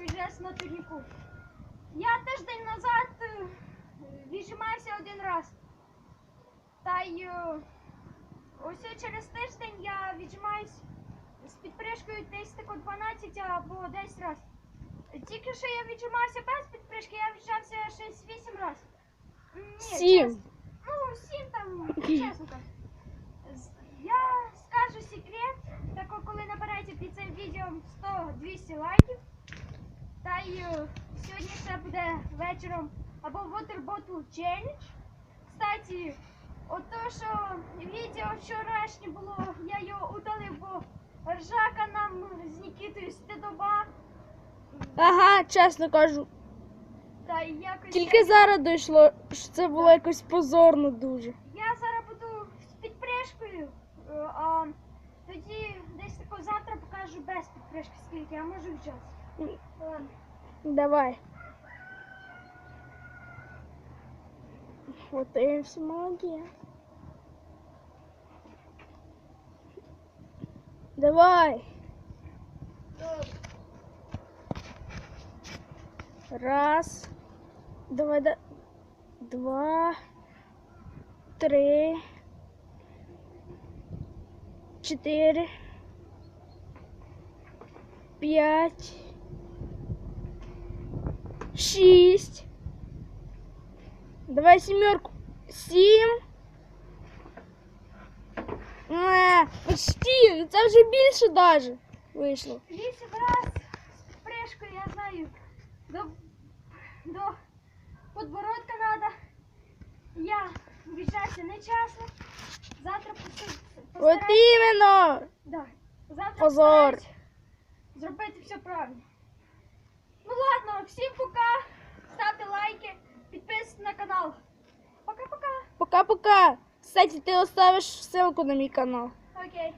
віджався на турніку. Я тиждень назад е, віджимався один раз. Та й е, ось через тиждень я віджимаюсь з підпришкою десь тако 12 або 10 раз. Тільки що я віджимався без підпришки, я віджався 6-8 раз. Ні, Сім. чесно. Ну, 7 там, чесно кажу. Я скажу секрет, тако коли набираєте під цим відео 100-200 лайків. Та й сьогодні ще буде вечором або Water Bottle Challenge. Кстати, ото що відео вчорашнє було, я його удалив, бо ржака нам з Нікітою стидоба. Ага, чесно кажу. Та й якось Тільки я, зараз дійшло, що це було якось позорно дуже. я зараз буду з підпришкою, е, а тоді десь тако завтра покажу без підпришки, скільки я можу взяти. Ладно. Давай. Вот и все молодец. Давай. Раз. Давай, да. Два. Три. Четыре. Пять. Шість. Давай сімерку. Сім. Е, почти. Це вже більше даже вийшло. Вісім раз з я знаю, до, до подбородка треба. Я вважаюся нечасно. Завтра посту- От іменно. Да. Завтра Позор. Зробити все правильно. Ну ладно, всім пока. Ставте лайки, підписуйтесь на канал. Пока-пока. Пока-пока. Кстати, ти оставиш ссылку на мій канал. Окей.